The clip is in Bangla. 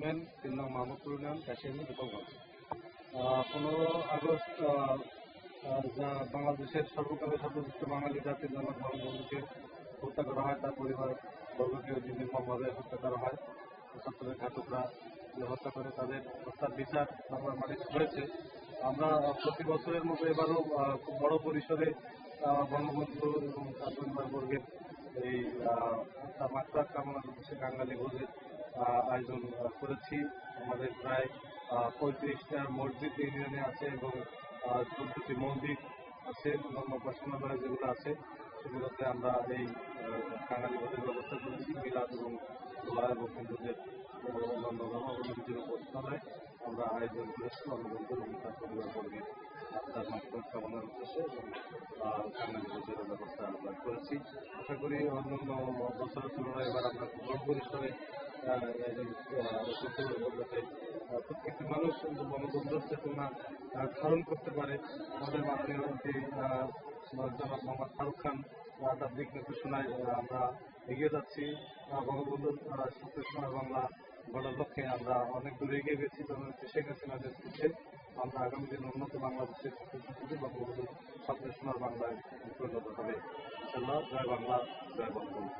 চেয়ারম্যান তিন নং মাহমুদপুর ইউনিয়ন কাশিয়ানি গোপালগঞ্জ পনেরো আগস্ট যা বাংলাদেশের সর্বকালের সর্বোচ্চ বাঙালি জাতির জনক বঙ্গবন্ধুকে হত্যা করা হয় তার পরিবার বর্গকে নির্মমভাবে হত্যা করা হয়। ছাত্রের ঘাতকরা হত্যা করে তাদের হত্যার বিচার আমরা মাটিতে হয়েছে। আমরা প্রতি বছরের মতো এবারও খুব বড় পরিসরে বঙ্গবন্ধু এবং তার পরিবার বর্গের এই আহ, তার মাত্রা কামনা করছে বাঙালি ভোজের আয়োজন করেছি। আমাদের প্রায় পঁয়ত্রিশটা মসজিদ ইউনিয়নে আছে এবং চোদ্দটি মন্দির আছে অন্যান্য উপাসনালয় যেগুলো আছে সেগুলোতে আমরা এই আহ, বাঙালি ভোজের ব্যবস্থা করেছি মিলাদ এবং দোয়া এবং হিন্দুদের অন্যান্য ধর্মাবলম্বীদের উপাসনালয় আমরা আয়োজন করেছি এবং তার পরিবার বর্গের তার মাত্রা কামনার উদ্দেশ্যে এবং আহ, বাঙালি ভোজের ব্যবস্থা আমরা করেছি। আশা করি অন্যান্য বছরের তুলনায় এবার আমরা খুব পরিসরে প্রত্যেকটি মানুষ বঙ্গবন্ধুর চেতনা ধারণ করতে পারে আমাদের মাননীয় মন্ত্রী জনাব মোহাম্মদ ফারুক খান তার দিক নির্দেশনায় আমরা এগিয়ে যাচ্ছি বঙ্গবন্ধুর সময় বাংলা গড়ার লক্ষ্যে আমরা অনেক দূরে এগিয়ে গেছি জননেত্রী শেখ হাসিনার নেতৃত্বে আমরা আগামী দিন উন্নত বাংলাদেশের প্রতিশ্রুতি বঙ্গবন্ধুর স্বপ্নের সোনার বাংলায় পরিণত হবে জয় বাংলা জয় বঙ্গবন্ধু